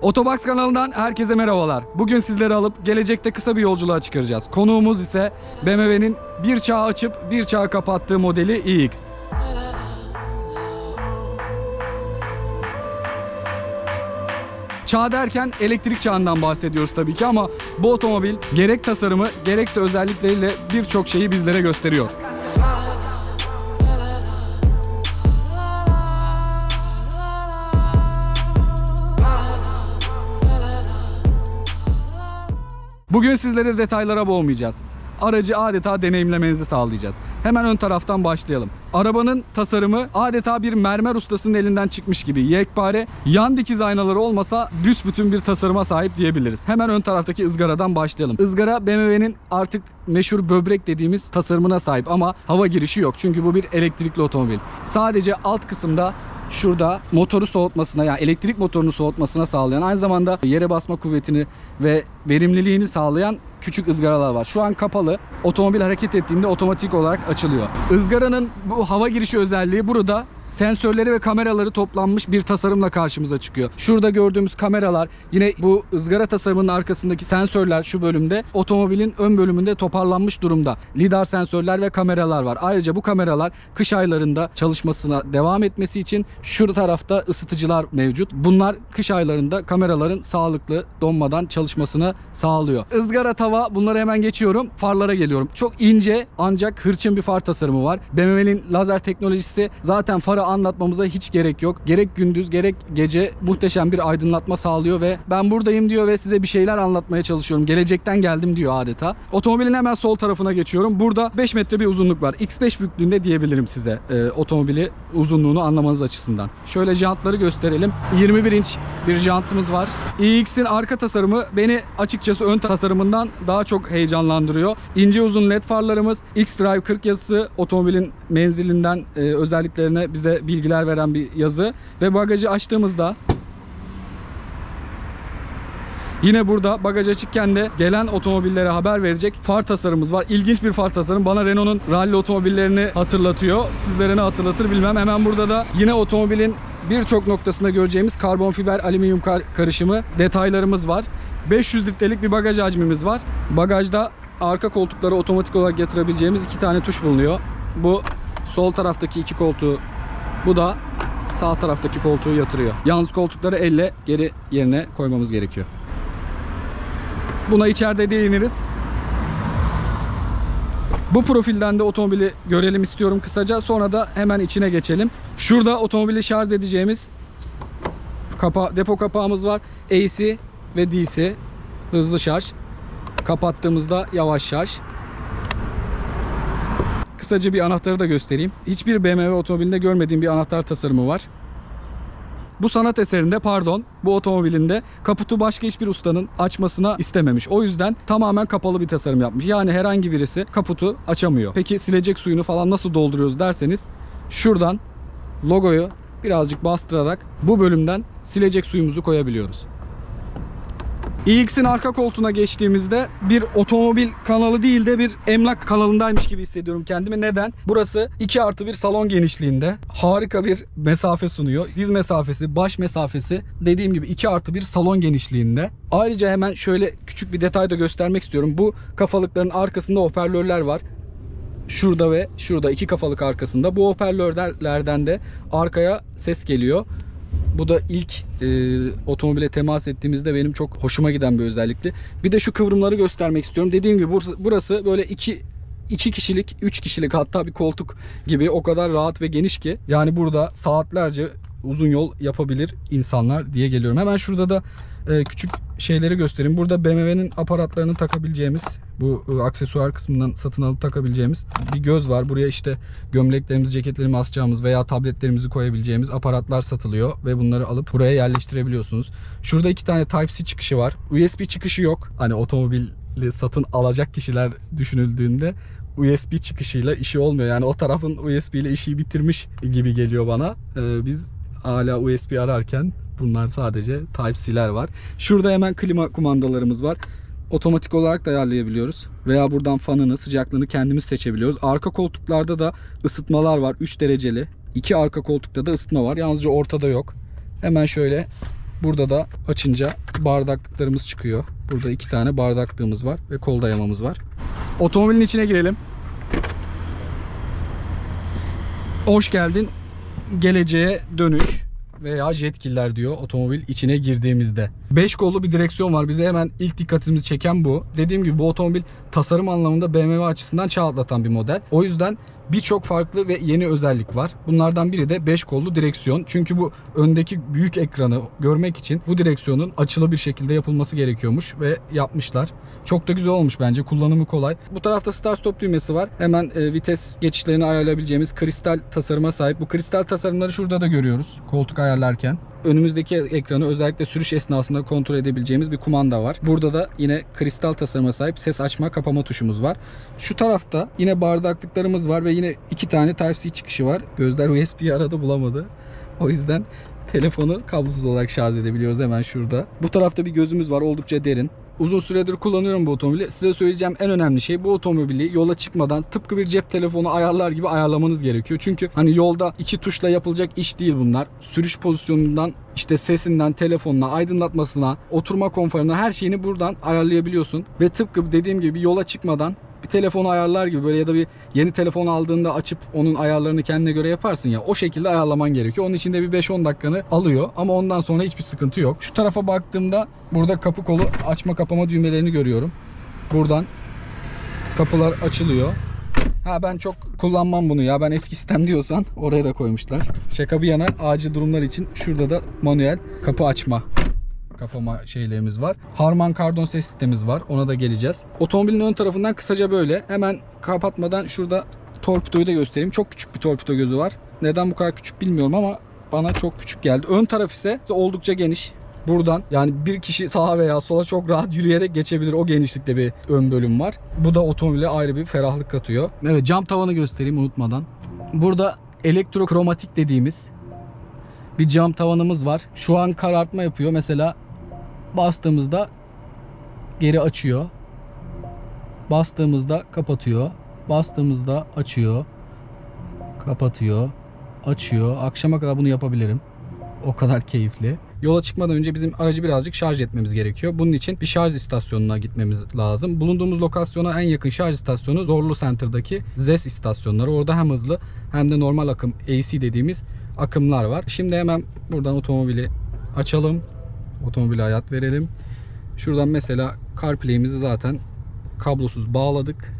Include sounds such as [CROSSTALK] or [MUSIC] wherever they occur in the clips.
Otobox kanalından herkese merhabalar. Bugün sizleri alıp gelecekte kısa bir yolculuğa çıkaracağız. Konuğumuz ise BMW'nin bir çağ açıp bir çağ kapattığı modeli iX. Çağ derken elektrik çağından bahsediyoruz tabii ki ama bu otomobil gerek tasarımı gerekse özellikleriyle birçok şeyi bizlere gösteriyor. Bugün sizlere detaylara boğmayacağız. Aracı adeta deneyimlemenizi sağlayacağız. Hemen ön taraftan başlayalım. Arabanın tasarımı adeta bir mermer ustasının elinden çıkmış gibi yekpare, yan dikiz aynaları olmasa büsbütün bir tasarıma sahip diyebiliriz. Hemen ön taraftaki ızgaradan başlayalım. Izgara BMW'nin artık meşhur böbrek dediğimiz tasarımına sahip ama hava girişi yok. Çünkü bu bir elektrikli otomobil. Sadece alt kısımda şurada motoru soğutmasına yani elektrik motorunu soğutmasına sağlayan aynı zamanda yere basma kuvvetini ve verimliliğini sağlayan küçük ızgaralar var. Şu an kapalı. Otomobil hareket ettiğinde otomatik olarak açılıyor. Izgaranın bu hava girişi özelliği burada sensörleri ve kameraları toplanmış bir tasarımla karşımıza çıkıyor. Şurada gördüğümüz kameralar yine bu ızgara tasarımının arkasındaki sensörler şu bölümde otomobilin ön bölümünde toparlanmış durumda. Lidar sensörler ve kameralar var. Ayrıca bu kameralar kış aylarında çalışmasına devam etmesi için şu tarafta ısıtıcılar mevcut. Bunlar kış aylarında kameraların sağlıklı donmadan çalışmasını sağlıyor. Izgara tava bunları hemen geçiyorum. Farlara geliyorum. Çok ince ancak hırçın bir far tasarımı var. BMW'nin lazer teknolojisi zaten farı anlatmamıza hiç gerek yok. Gerek gündüz gerek gece muhteşem bir aydınlatma sağlıyor ve ben buradayım diyor ve size bir şeyler anlatmaya çalışıyorum. Gelecekten geldim diyor adeta. Otomobilin hemen sol tarafına geçiyorum. Burada 5 metre bir uzunluk var. X5 büyüklüğünde diyebilirim size e, otomobili uzunluğunu anlamanız açısından. Şöyle jantları gösterelim. 21 inç bir jantımız var. iX'in arka tasarımı beni açıkçası ön tasarımından daha çok heyecanlandırıyor. İnce uzun led farlarımız, X-Drive 40 yazısı otomobilin menzilinden e, özelliklerine bize bilgiler veren bir yazı ve bagajı açtığımızda Yine burada bagaj açıkken de gelen otomobillere haber verecek far tasarımımız var. İlginç bir far tasarım. Bana Renault'un rally otomobillerini hatırlatıyor. Sizlere ne hatırlatır bilmem. Hemen burada da yine otomobilin birçok noktasında göreceğimiz karbon fiber alüminyum kar- karışımı detaylarımız var. 500 litrelik bir bagaj hacmimiz var. Bagajda arka koltukları otomatik olarak yatırabileceğimiz iki tane tuş bulunuyor. Bu sol taraftaki iki koltuğu, bu da sağ taraftaki koltuğu yatırıyor. Yalnız koltukları elle geri yerine koymamız gerekiyor. Buna içeride değiniriz. Bu profilden de otomobili görelim istiyorum kısaca. Sonra da hemen içine geçelim. Şurada otomobili şarj edeceğimiz kapa depo kapağımız var. AC ve DC hızlı şarj. Kapattığımızda yavaş şarj. Kısaca bir anahtarı da göstereyim. Hiçbir BMW otomobilinde görmediğim bir anahtar tasarımı var. Bu sanat eserinde pardon bu otomobilinde kaputu başka hiçbir ustanın açmasına istememiş. O yüzden tamamen kapalı bir tasarım yapmış. Yani herhangi birisi kaputu açamıyor. Peki silecek suyunu falan nasıl dolduruyoruz derseniz şuradan logoyu birazcık bastırarak bu bölümden silecek suyumuzu koyabiliyoruz. iX'in arka koltuğuna geçtiğimizde bir otomobil kanalı değil de bir emlak kanalındaymış gibi hissediyorum kendimi. Neden? Burası 2 artı bir salon genişliğinde. Harika bir mesafe sunuyor. Diz mesafesi, baş mesafesi dediğim gibi 2 artı bir salon genişliğinde. Ayrıca hemen şöyle küçük bir detay da göstermek istiyorum. Bu kafalıkların arkasında hoparlörler var şurada ve şurada iki kafalık arkasında. Bu hoparlörlerden de arkaya ses geliyor. Bu da ilk e, otomobile temas ettiğimizde benim çok hoşuma giden bir özellikti. Bir de şu kıvrımları göstermek istiyorum. Dediğim gibi burası, burası böyle iki iki kişilik, üç kişilik hatta bir koltuk gibi o kadar rahat ve geniş ki yani burada saatlerce uzun yol yapabilir insanlar diye geliyorum. Hemen şurada da e, küçük şeyleri göstereyim. Burada BMW'nin aparatlarını takabileceğimiz bu e, aksesuar kısmından satın alıp takabileceğimiz bir göz var. Buraya işte gömleklerimizi, ceketlerimizi asacağımız veya tabletlerimizi koyabileceğimiz aparatlar satılıyor ve bunları alıp buraya yerleştirebiliyorsunuz. Şurada iki tane Type-C çıkışı var. USB çıkışı yok. Hani otomobili satın alacak kişiler düşünüldüğünde USB çıkışıyla işi olmuyor. Yani o tarafın USB ile işi bitirmiş gibi geliyor bana. Ee, biz hala USB ararken bunlar sadece Type-C'ler var. Şurada hemen klima kumandalarımız var. Otomatik olarak da ayarlayabiliyoruz. Veya buradan fanını, sıcaklığını kendimiz seçebiliyoruz. Arka koltuklarda da ısıtmalar var. 3 dereceli. İki arka koltukta da ısıtma var. Yalnızca ortada yok. Hemen şöyle Burada da açınca bardaklıklarımız çıkıyor. Burada iki tane bardaklığımız var ve kol dayamamız var. Otomobilin içine girelim. Hoş geldin. Geleceğe dönüş veya jetkiller diyor otomobil içine girdiğimizde. 5 kollu bir direksiyon var. Bize hemen ilk dikkatimizi çeken bu. Dediğim gibi bu otomobil tasarım anlamında BMW açısından çağ atlatan bir model. O yüzden birçok farklı ve yeni özellik var. Bunlardan biri de 5 kollu direksiyon. Çünkü bu öndeki büyük ekranı görmek için bu direksiyonun açılı bir şekilde yapılması gerekiyormuş ve yapmışlar. Çok da güzel olmuş bence. Kullanımı kolay. Bu tarafta start stop düğmesi var. Hemen e, vites geçişlerini ayarlayabileceğimiz kristal tasarıma sahip. Bu kristal tasarımları şurada da görüyoruz. Koltuk ayarlarken. Önümüzdeki ekranı özellikle sürüş esnasında kontrol edebileceğimiz bir kumanda var. Burada da yine kristal tasarıma sahip ses açma kapama tuşumuz var. Şu tarafta yine bardaklıklarımız var ve yine iki tane Type-C çıkışı var. Gözler USB'yi arada bulamadı. O yüzden telefonu kablosuz olarak şarj edebiliyoruz hemen şurada. Bu tarafta bir gözümüz var oldukça derin. Uzun süredir kullanıyorum bu otomobili. Size söyleyeceğim en önemli şey bu otomobili yola çıkmadan tıpkı bir cep telefonu ayarlar gibi ayarlamanız gerekiyor. Çünkü hani yolda iki tuşla yapılacak iş değil bunlar. Sürüş pozisyonundan işte sesinden, telefonuna, aydınlatmasına, oturma konforuna her şeyini buradan ayarlayabiliyorsun. Ve tıpkı dediğim gibi yola çıkmadan bir telefonu ayarlar gibi böyle ya da bir yeni telefon aldığında açıp onun ayarlarını kendine göre yaparsın ya o şekilde ayarlaman gerekiyor. Onun için de bir 5-10 dakikanı alıyor ama ondan sonra hiçbir sıkıntı yok. Şu tarafa baktığımda burada kapı kolu açma kapama düğmelerini görüyorum. Buradan kapılar açılıyor. Ha ben çok kullanmam bunu ya. Ben eski sistem diyorsan oraya da koymuşlar. Şaka bir yana acil durumlar için şurada da manuel kapı açma kapama şeylerimiz var. Harman kardon ses sistemimiz var. Ona da geleceğiz. Otomobilin ön tarafından kısaca böyle. Hemen kapatmadan şurada torpidoyu da göstereyim. Çok küçük bir torpido gözü var. Neden bu kadar küçük bilmiyorum ama bana çok küçük geldi. Ön taraf ise oldukça geniş. Buradan yani bir kişi sağa veya sola çok rahat yürüyerek geçebilir. O genişlikte bir ön bölüm var. Bu da otomobile ayrı bir ferahlık katıyor. Evet cam tavanı göstereyim unutmadan. Burada elektrokromatik dediğimiz bir cam tavanımız var. Şu an karartma yapıyor. Mesela bastığımızda geri açıyor. Bastığımızda kapatıyor. Bastığımızda açıyor. Kapatıyor. Açıyor. Akşama kadar bunu yapabilirim. O kadar keyifli. Yola çıkmadan önce bizim aracı birazcık şarj etmemiz gerekiyor. Bunun için bir şarj istasyonuna gitmemiz lazım. Bulunduğumuz lokasyona en yakın şarj istasyonu Zorlu Center'daki ZES istasyonları. Orada hem hızlı hem de normal akım AC dediğimiz akımlar var. Şimdi hemen buradan otomobili açalım. Otomobile hayat verelim. Şuradan mesela CarPlay'imizi zaten kablosuz bağladık.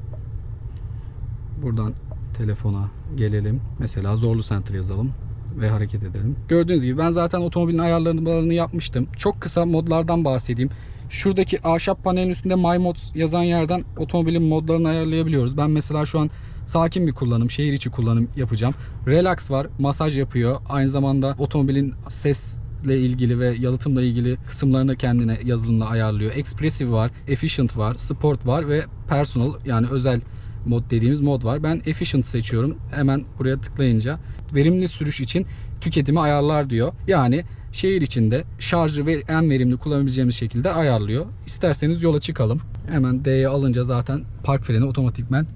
Buradan telefona gelelim. Mesela Zorlu Center yazalım ve hareket edelim. Gördüğünüz gibi ben zaten otomobilin ayarlarını yapmıştım. Çok kısa modlardan bahsedeyim. Şuradaki ahşap panelin üstünde My Mods yazan yerden otomobilin modlarını ayarlayabiliyoruz. Ben mesela şu an sakin bir kullanım, şehir içi kullanım yapacağım. Relax var, masaj yapıyor. Aynı zamanda otomobilin ses ile ilgili ve yalıtımla ilgili kısımlarını kendine yazılımla ayarlıyor. Expressive var, Efficient var, Sport var ve Personal yani özel mod dediğimiz mod var. Ben Efficient seçiyorum. Hemen buraya tıklayınca verimli sürüş için tüketimi ayarlar diyor. Yani şehir içinde şarjı ve en verimli kullanabileceğimiz şekilde ayarlıyor. İsterseniz yola çıkalım. Hemen D'ye alınca zaten park freni otomatikmen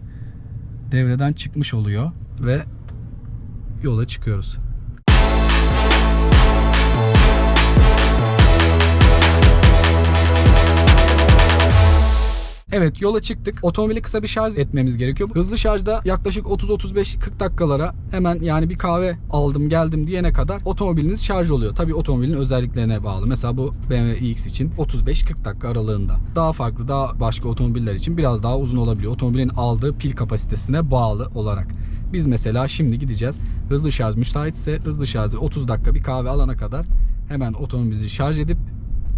devreden çıkmış oluyor ve yola çıkıyoruz. Evet yola çıktık. Otomobili kısa bir şarj etmemiz gerekiyor. Hızlı şarjda yaklaşık 30-35-40 dakikalara hemen yani bir kahve aldım geldim diyene kadar otomobiliniz şarj oluyor. Tabii otomobilin özelliklerine bağlı. Mesela bu BMW iX için 35-40 dakika aralığında. Daha farklı daha başka otomobiller için biraz daha uzun olabiliyor. Otomobilin aldığı pil kapasitesine bağlı olarak. Biz mesela şimdi gideceğiz. Hızlı şarj müsaitse hızlı şarjı 30 dakika bir kahve alana kadar hemen otomobilimizi şarj edip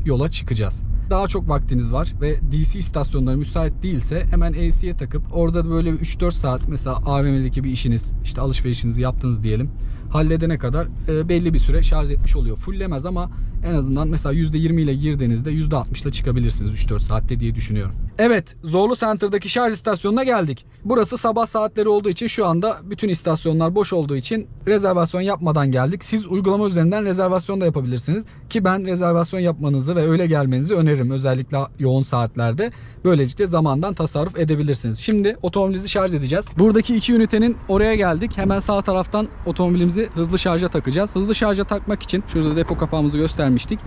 yola çıkacağız. Daha çok vaktiniz var ve DC istasyonları müsait değilse hemen AC'ye takıp orada böyle 3-4 saat mesela AVM'deki bir işiniz işte alışverişinizi yaptınız diyelim. Halledene kadar e, belli bir süre şarj etmiş oluyor. Fullemez ama en azından mesela %20 ile girdiğinizde %60 ile çıkabilirsiniz 3-4 saatte diye düşünüyorum. Evet, Zorlu Center'daki şarj istasyonuna geldik. Burası sabah saatleri olduğu için şu anda bütün istasyonlar boş olduğu için rezervasyon yapmadan geldik. Siz uygulama üzerinden rezervasyon da yapabilirsiniz. Ki ben rezervasyon yapmanızı ve öyle gelmenizi öneririm. Özellikle yoğun saatlerde. Böylelikle zamandan tasarruf edebilirsiniz. Şimdi otomobilinizi şarj edeceğiz. Buradaki iki ünitenin oraya geldik. Hemen sağ taraftan otomobilimizi hızlı şarja takacağız. Hızlı şarja takmak için şurada depo kapağımızı göstermiştik.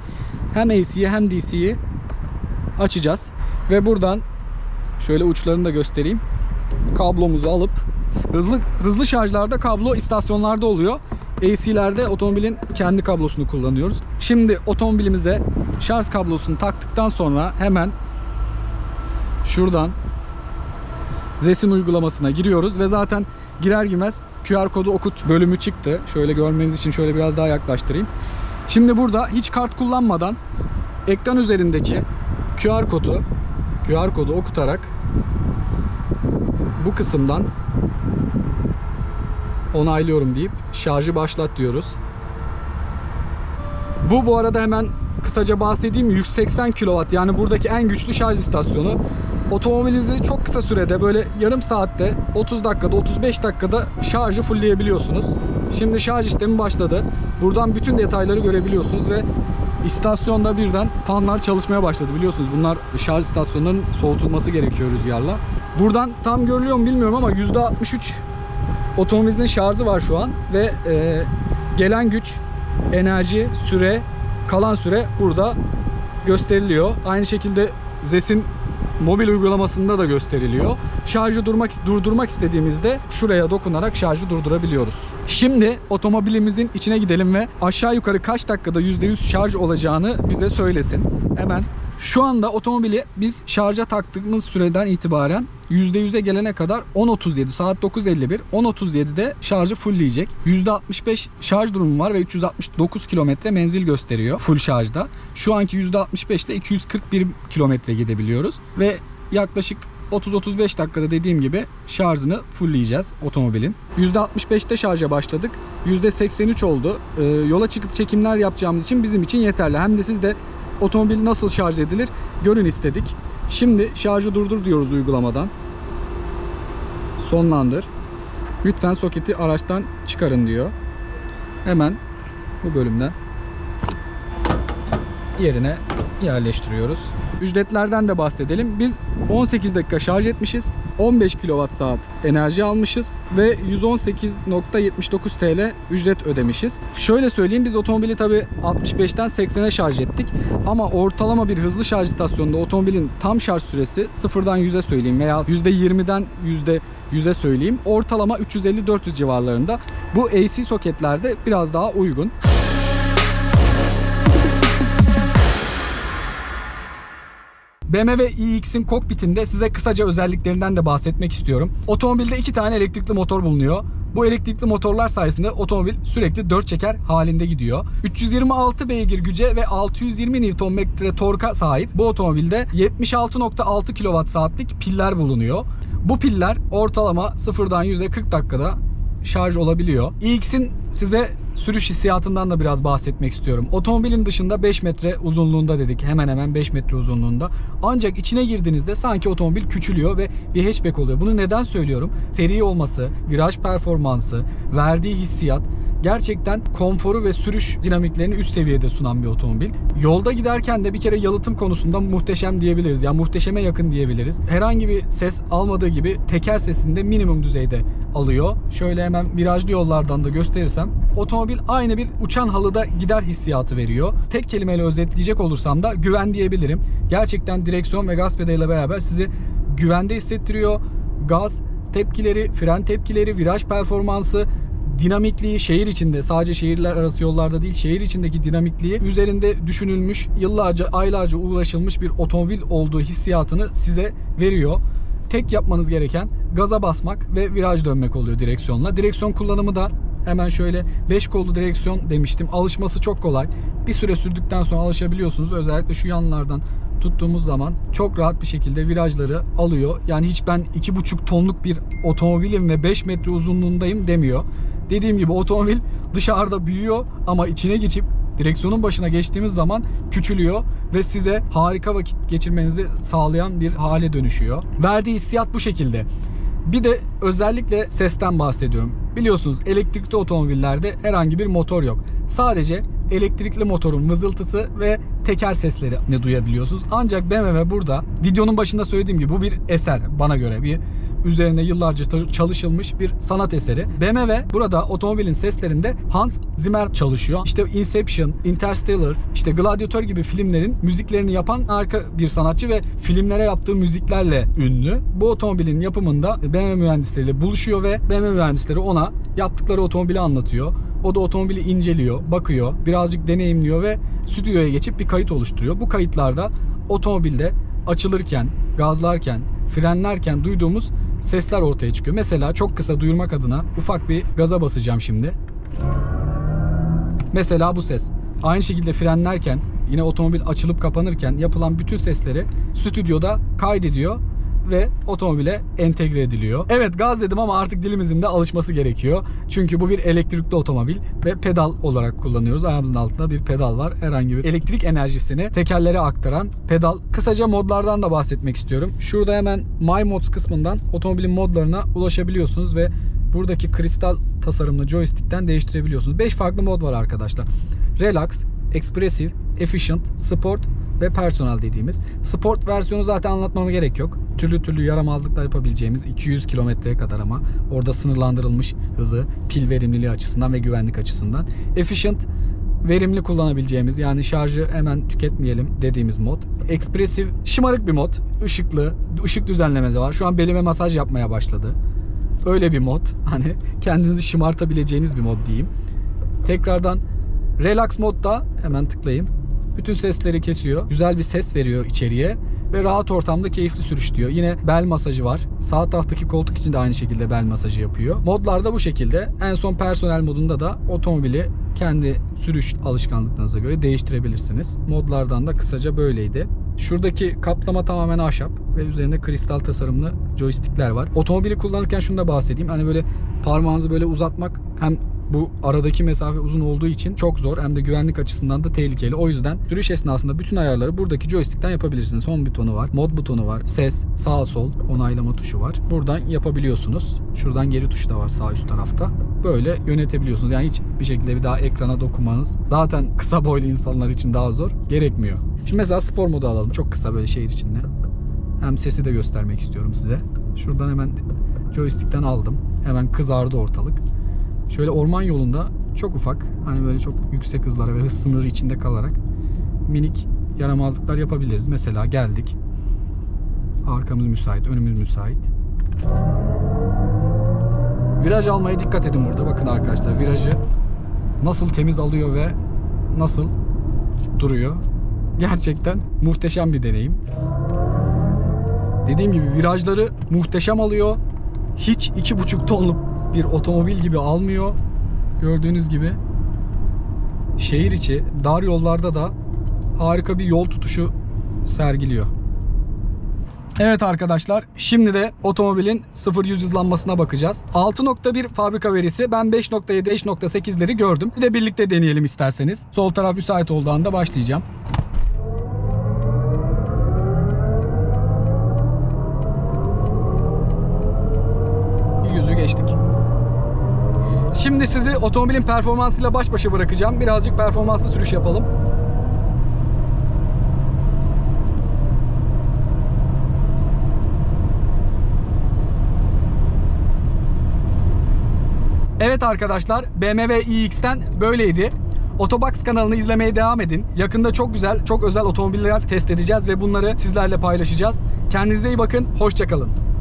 Hem AC'yi hem DC'yi açacağız. Ve buradan şöyle uçlarını da göstereyim. Kablomuzu alıp hızlı hızlı şarjlarda kablo istasyonlarda oluyor. AC'lerde otomobilin kendi kablosunu kullanıyoruz. Şimdi otomobilimize şarj kablosunu taktıktan sonra hemen şuradan Zesin uygulamasına giriyoruz ve zaten girer girmez QR kodu okut bölümü çıktı. Şöyle görmeniz için şöyle biraz daha yaklaştırayım. Şimdi burada hiç kart kullanmadan ekran üzerindeki QR kodu QR kodu okutarak bu kısımdan onaylıyorum deyip şarjı başlat diyoruz. Bu bu arada hemen kısaca bahsedeyim 180 kW yani buradaki en güçlü şarj istasyonu. Otomobilinizi çok kısa sürede böyle yarım saatte 30 dakikada 35 dakikada şarjı fullleyebiliyorsunuz. Şimdi şarj işlemi başladı. Buradan bütün detayları görebiliyorsunuz ve istasyonda birden fanlar çalışmaya başladı biliyorsunuz. Bunlar şarj istasyonlarının soğutulması gerekiyor rüzgarla. Buradan tam görülüyor mu bilmiyorum ama %63 otomobilimizin şarjı var şu an ve e, gelen güç, enerji, süre, kalan süre burada gösteriliyor. Aynı şekilde ZES'in mobil uygulamasında da gösteriliyor. Şarjı durmak durdurmak istediğimizde şuraya dokunarak şarjı durdurabiliyoruz. Şimdi otomobilimizin içine gidelim ve aşağı yukarı kaç dakikada %100 şarj olacağını bize söylesin. Hemen şu anda otomobili biz şarja taktığımız süreden itibaren %100'e gelene kadar 10.37 saat 9.51 10.37'de şarjı fullleyecek. %65 şarj durumu var ve 369 kilometre menzil gösteriyor full şarjda. Şu anki %65 ile 241 kilometre gidebiliyoruz ve yaklaşık 30-35 dakikada dediğim gibi şarjını fullleyeceğiz otomobilin. %65'te şarja başladık. %83 oldu. Ee, yola çıkıp çekimler yapacağımız için bizim için yeterli. Hem de siz de otomobil nasıl şarj edilir görün istedik. Şimdi şarjı durdur diyoruz uygulamadan. Sonlandır. Lütfen soketi araçtan çıkarın diyor. Hemen bu bölümden yerine yerleştiriyoruz. Ücretlerden de bahsedelim. Biz 18 dakika şarj etmişiz. 15 kWh saat enerji almışız ve 118.79 TL ücret ödemişiz. Şöyle söyleyeyim biz otomobili tabi 65'ten 80'e şarj ettik. Ama ortalama bir hızlı şarj istasyonunda otomobilin tam şarj süresi sıfırdan 100'e söyleyeyim veya %20'den %100'e söyleyeyim. Ortalama 350-400 civarlarında. Bu AC soketlerde biraz daha uygun. BMW iX'in kokpitinde size kısaca özelliklerinden de bahsetmek istiyorum. Otomobilde iki tane elektrikli motor bulunuyor. Bu elektrikli motorlar sayesinde otomobil sürekli 4 çeker halinde gidiyor. 326 beygir güce ve 620 Nm torka sahip bu otomobilde 76.6 kWh piller bulunuyor. Bu piller ortalama sıfırdan 100'e 40 dakikada şarj olabiliyor. iX'in size sürüş hissiyatından da biraz bahsetmek istiyorum. Otomobilin dışında 5 metre uzunluğunda dedik. Hemen hemen 5 metre uzunluğunda. Ancak içine girdiğinizde sanki otomobil küçülüyor ve bir hatchback oluyor. Bunu neden söylüyorum? Seri olması, viraj performansı, verdiği hissiyat gerçekten konforu ve sürüş dinamiklerini üst seviyede sunan bir otomobil. Yolda giderken de bir kere yalıtım konusunda muhteşem diyebiliriz. Yani muhteşeme yakın diyebiliriz. Herhangi bir ses almadığı gibi teker sesinde minimum düzeyde alıyor. Şöyle hemen virajlı yollardan da gösterirsem otomobil aynı bir uçan halıda gider hissiyatı veriyor. Tek kelimeyle özetleyecek olursam da güven diyebilirim. Gerçekten direksiyon ve gaz pedalıyla beraber sizi güvende hissettiriyor. Gaz tepkileri, fren tepkileri, viraj performansı, dinamikliği şehir içinde sadece şehirler arası yollarda değil şehir içindeki dinamikliği üzerinde düşünülmüş yıllarca aylarca uğraşılmış bir otomobil olduğu hissiyatını size veriyor. Tek yapmanız gereken gaza basmak ve viraj dönmek oluyor direksiyonla. Direksiyon kullanımı da hemen şöyle 5 kollu direksiyon demiştim. Alışması çok kolay. Bir süre sürdükten sonra alışabiliyorsunuz. Özellikle şu yanlardan tuttuğumuz zaman çok rahat bir şekilde virajları alıyor. Yani hiç ben 2,5 tonluk bir otomobilim ve 5 metre uzunluğundayım demiyor. Dediğim gibi otomobil dışarıda büyüyor ama içine geçip direksiyonun başına geçtiğimiz zaman küçülüyor ve size harika vakit geçirmenizi sağlayan bir hale dönüşüyor. Verdiği hissiyat bu şekilde. Bir de özellikle sesten bahsediyorum. Biliyorsunuz elektrikli otomobillerde herhangi bir motor yok. Sadece elektrikli motorun vızıltısı ve teker sesleri ne duyabiliyorsunuz. Ancak BMW burada videonun başında söylediğim gibi bu bir eser bana göre bir üzerine yıllarca çalışılmış bir sanat eseri. BMW burada otomobilin seslerinde Hans Zimmer çalışıyor. İşte Inception, Interstellar, işte Gladiator gibi filmlerin müziklerini yapan harika bir sanatçı ve filmlere yaptığı müziklerle ünlü. Bu otomobilin yapımında BMW mühendisleriyle buluşuyor ve BMW mühendisleri ona yaptıkları otomobili anlatıyor. O da otomobili inceliyor, bakıyor, birazcık deneyimliyor ve stüdyoya geçip bir kayıt oluşturuyor. Bu kayıtlarda otomobilde açılırken, gazlarken, frenlerken duyduğumuz sesler ortaya çıkıyor. Mesela çok kısa duyurmak adına ufak bir gaza basacağım şimdi. Mesela bu ses. Aynı şekilde frenlerken, yine otomobil açılıp kapanırken yapılan bütün sesleri stüdyoda kaydediyor ve otomobile entegre ediliyor. Evet gaz dedim ama artık dilimizin de alışması gerekiyor. Çünkü bu bir elektrikli otomobil ve pedal olarak kullanıyoruz. Ayağımızın altında bir pedal var. Herhangi bir elektrik enerjisini tekerlere aktaran pedal. Kısaca modlardan da bahsetmek istiyorum. Şurada hemen My Mods kısmından otomobilin modlarına ulaşabiliyorsunuz ve buradaki kristal tasarımlı joystick'ten değiştirebiliyorsunuz. 5 farklı mod var arkadaşlar. Relax, Expressive, Efficient, Sport ve Personal dediğimiz. Sport versiyonu zaten anlatmama gerek yok. Türlü türlü yaramazlıklar yapabileceğimiz 200 kilometreye kadar ama orada sınırlandırılmış hızı, pil verimliliği açısından ve güvenlik açısından. Efficient verimli kullanabileceğimiz yani şarjı hemen tüketmeyelim dediğimiz mod. Expressive şımarık bir mod. Işıklı, ışık düzenlemeleri var. Şu an belime masaj yapmaya başladı. Öyle bir mod. [LAUGHS] Hani kendinizi şımartabileceğiniz bir mod diyeyim. Tekrardan Relax modda hemen tıklayayım. Bütün sesleri kesiyor. Güzel bir ses veriyor içeriye ve rahat ortamda keyifli sürüş diyor. Yine bel masajı var. Sağ taraftaki koltuk için de aynı şekilde bel masajı yapıyor. Modlar da bu şekilde. En son personel modunda da otomobili kendi sürüş alışkanlıklarınıza göre değiştirebilirsiniz. Modlardan da kısaca böyleydi. Şuradaki kaplama tamamen ahşap ve üzerinde kristal tasarımlı joystickler var. Otomobili kullanırken şunu da bahsedeyim. Hani böyle parmağınızı böyle uzatmak hem bu aradaki mesafe uzun olduğu için çok zor hem de güvenlik açısından da tehlikeli. O yüzden sürüş esnasında bütün ayarları buradaki joystick'ten yapabilirsiniz. Home butonu var, mod butonu var, ses, sağ sol onaylama tuşu var. Buradan yapabiliyorsunuz. Şuradan geri tuşu da var sağ üst tarafta. Böyle yönetebiliyorsunuz. Yani hiç bir şekilde bir daha ekrana dokunmanız zaten [LAUGHS] kısa boylu insanlar için daha zor. Gerekmiyor. Şimdi mesela spor modu alalım. Çok kısa böyle şehir içinde. Hem sesi de göstermek istiyorum size. Şuradan hemen joystick'ten aldım. Hemen kızardı ortalık. Şöyle orman yolunda çok ufak hani böyle çok yüksek hızlara ve hız sınırı içinde kalarak minik yaramazlıklar yapabiliriz. Mesela geldik. Arkamız müsait, önümüz müsait. Viraj almaya dikkat edin burada. Bakın arkadaşlar virajı nasıl temiz alıyor ve nasıl duruyor. Gerçekten muhteşem bir deneyim. Dediğim gibi virajları muhteşem alıyor. Hiç iki buçuk tonluk bir otomobil gibi almıyor. Gördüğünüz gibi şehir içi dar yollarda da harika bir yol tutuşu sergiliyor. Evet arkadaşlar şimdi de otomobilin 0-100 hızlanmasına bakacağız. 6.1 fabrika verisi ben 5.7 5.8'leri gördüm. Bir de birlikte deneyelim isterseniz. Sol taraf müsait olduğu anda başlayacağım. Şimdi sizi otomobilin performansıyla baş başa bırakacağım. Birazcık performanslı sürüş yapalım. Evet arkadaşlar BMW iX'ten böyleydi. Otobox kanalını izlemeye devam edin. Yakında çok güzel, çok özel otomobiller test edeceğiz ve bunları sizlerle paylaşacağız. Kendinize iyi bakın, hoşçakalın.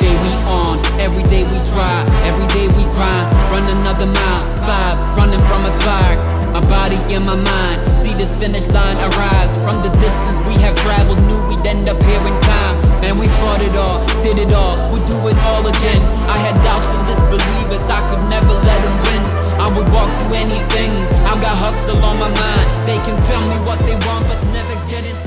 Day we on, every day we try, every day we grind. Run another mile, five, running from a fire. My body and my mind, see the finish line arrives. From the distance we have traveled, knew we'd end up here in time. Man, we fought it all, did it all, we do it all again. I had doubts and disbelievers, I could never let them win. I would walk through anything, I've got hustle on my mind. They can tell me what they want, but never get inside.